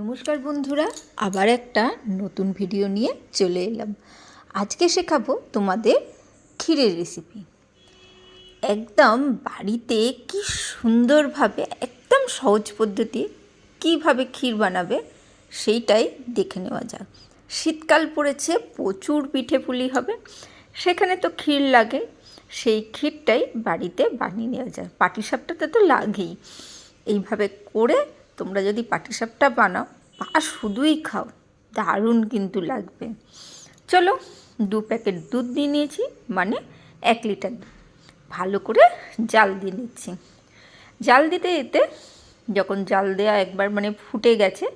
নমস্কার বন্ধুরা, আবার একটা নতুন ভিডিও নিয়ে চলে এলাম। আজকে শেখাবো তোমাদের ক্ষীরের রেসিপি একদম বাড়িতে কি সুন্দরভাবে, একদম সহজ পদ্ধতি কীভাবে ক্ষীর বানাবে সেইটাই দেখে নেওয়া যাক। শীতকাল পড়েছে, প্রচুর পিঠে পুলি হবে, সেখানে তো ক্ষীর লাগে, সেই ক্ষীরটাই বাড়িতে বানিয়ে নেওয়া যায় পাটিসাপটাতে তো লাগেই। এইভাবে করে তোমরা যদি পাটিসাপটা বানাও তা শুধুই খাও, দারুণ কিন্তু লাগবে। চলো, দু প্যাকেট দুধ দিয়ে নিয়েছি মানে এক লিটার দুধ। ভালো করে জাল দিয়ে নিচ্ছি। জাল দিতে দিতে যখন জাল দেওয়া একবার মানে ফুটে গেছে,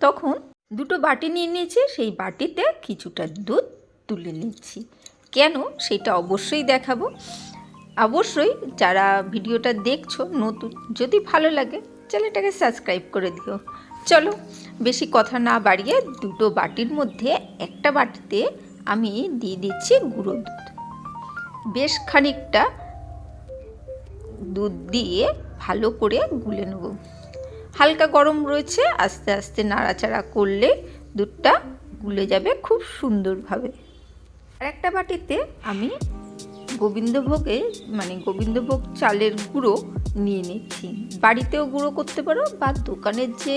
তখন দুটো বাটি নিয়ে নিয়েছি, সেই বাটিতে কিছুটা দুধ তুলে নিচ্ছি। কেন? সেটা অবশ্যই দেখাবো। অবশ্যই যারা ভিডিওটা দেখছ, নতুন, যদি ভালো লাগে চ্যানেলটাকে সাবস্ক্রাইব করে দিও। চলো, বেশি কথা না বাড়িয়ে দুটো বাটির মধ্যে একটা বাটিতে আমি দিয়ে দিচ্ছি গুঁড়ো দুধ। বেশ খানিকটা দুধ দিয়ে ভালো করে গুলে নেব। হালকা গরম রয়েছে, আস্তে আস্তে নাড়াচাড়া করলে দুধটা গুলে যাবে খুব সুন্দরভাবে। আর একটা বাটিতে আমি গোবিন্দভোগে মানে গোবিন্দভোগ চালের গুঁড়ো নিয়ে নিচ্ছি। বাড়িতেও গুঁড়ো করতে পারো বা দোকানের যে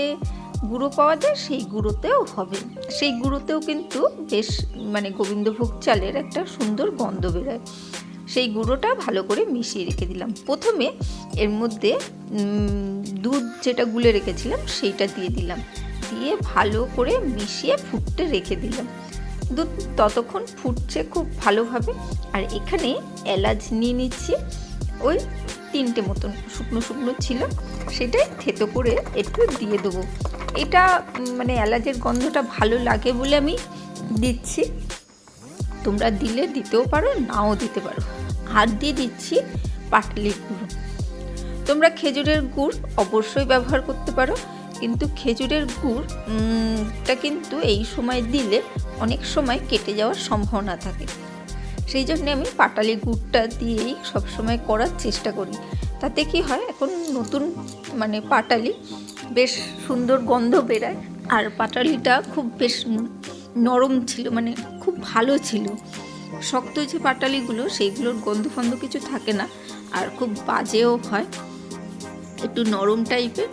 গুঁড়ো পাওয়া যায় সেই গুঁড়োতেও হবে। সেই গুঁড়োতেও কিন্তু বেশ মানে গোবিন্দভোগ চালের একটা সুন্দর গন্ধ বেরোয়। সেই গুঁড়োটা ভালো করে মিশিয়ে রেখে দিলাম। প্রথমে এর মধ্যে দুধ যেটা গুলে রেখেছিলাম সেইটা দিয়ে দিলাম। দিয়ে ভালো করে মিশিয়ে ফুটতে রেখে দিলাম। দুধ ততক্ষণ ফুটছে খুব ভালোভাবে। আর এখানে এলাচ নিয়ে নিচ্ছি। ওই তিনটে মতন শুকনো শুকনো ছিল। সেটাই থেতো করে একটু দিয়ে দেবো। এটা মানে এলাচের গন্ধটা ভালো লাগে বলে আমি দিচ্ছি। তোমরা দিলে দিতেও পারো, নাও দিতে পারো। আর দিয়ে দিচ্ছি পাটলির গুঁড়ো। তোমরা খেজুরের গুড় অবশ্যই ব্যবহার করতে পারো। কিন্তু খেজুরের গুড়টা কিন্তু এই সময় দিলে অনেক সময় কেটে যাওয়ার সম্ভাবনা থাকে। সেই জন্যে আমি পাটালি গুড়টা দিয়েই সবসময় করার চেষ্টা করি। তাতে কি হয়, এখন নতুন মানে পাটালি বেশ সুন্দর গন্ধ বেরায়। আর পাটালিটা খুব বেশ নরম ছিল মানে খুব ভালো ছিল। শক্ত যে পাটালিগুলো, সেইগুলোর গন্ধ ফন্ধ কিছু থাকে না। আর খুব বাজেও হয়, একটু নরম টাইপের।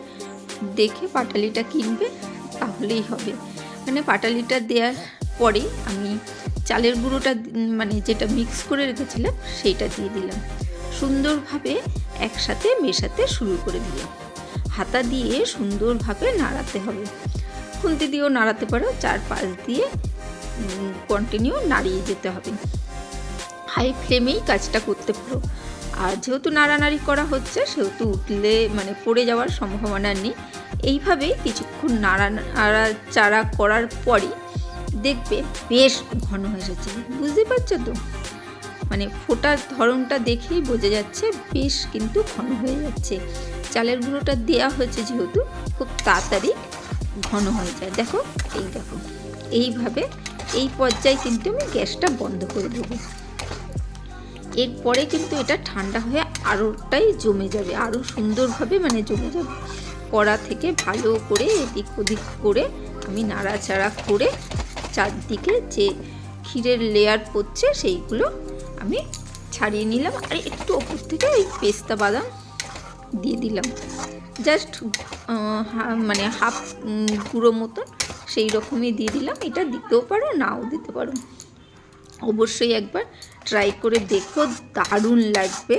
দেখে পাটালিটা কিনবে, তাহলেই হবে। মানে পাটালিটা দেওয়ার পরে আমি চালের গুঁড়োটা মানে যেটা মিক্স করে রেখেছিলাম, সেইটা দিয়ে দিলাম। সুন্দরভাবে একসাথে মেশাতে শুরু করে দিলাম। হাতা দিয়ে সুন্দরভাবে নাড়াতে হবে। খুন্তি দিয়েও নাড়াতে পারো চার পাশ দিয়ে কন্টিনিউ নাড়িয়ে যেতে হবে। হাই ফ্লেমেই কাজটা করতে পারো। আর যেহেতু নাড়ানাড়ি করা হচ্ছে, সেহেতু উঠলে মানে পড়ে যাওয়ার সম্ভাবনা নেই। এইভাবেই কিছুক্ষণ নাড়া চারা করার পরই দেখবে বেশ ঘন হয়ে এসেছে। বুঝতে পারছ তো? মানে ফোটার ধরনটা দেখেই বোঝা যাচ্ছে বেশ কিন্তু ঘন হয়ে যাচ্ছে। চালের গুঁড়োটা দেওয়া হয়েছে যেহেতু, খুব তাড়াতাড়ি ঘন হয়ে যায়। দেখো, এই দেখো, এইভাবে এই পর্যায়ে কিন্তু আমি গ্যাসটা বন্ধ করে দেবো। এরপরে কিন্তু এটা ঠান্ডা হয়ে আরোটাই জমে যাবে আরও সুন্দরভাবে মানে জমে যাবে। কড়া থেকে ভালো করে এদিক ওদিক করে আমি নাড়াচাড়া করে চারদিকে যে ক্ষীরের লেয়ার পড়ছে সেইগুলো আমি ছাড়িয়ে নিলাম। আর একটু ওপর থেকে ওই পেস্তা বাদাম দিয়ে দিলাম। জাস্ট মানে হাফ গুঁড়ো মতন সেই রকমই দিয়ে দিলাম। এটা দিতেও পারো, নাও দিতে পারো। অবশ্যই একবার ট্রাই করে দেখো, দারুণ লাগবে।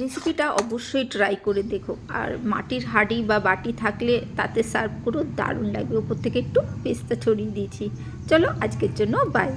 রেসিপিটা অবশ্যই ট্রাই করে দেখো। আর মাটির হাঁড়ি বা বাটি থাকলে তাতে সার্ভ করো, দারুণ লাগবে। ওপর থেকে একটু পেস্তা ছড়িয়ে দিয়েছি। চলো আজকের জন্য বাই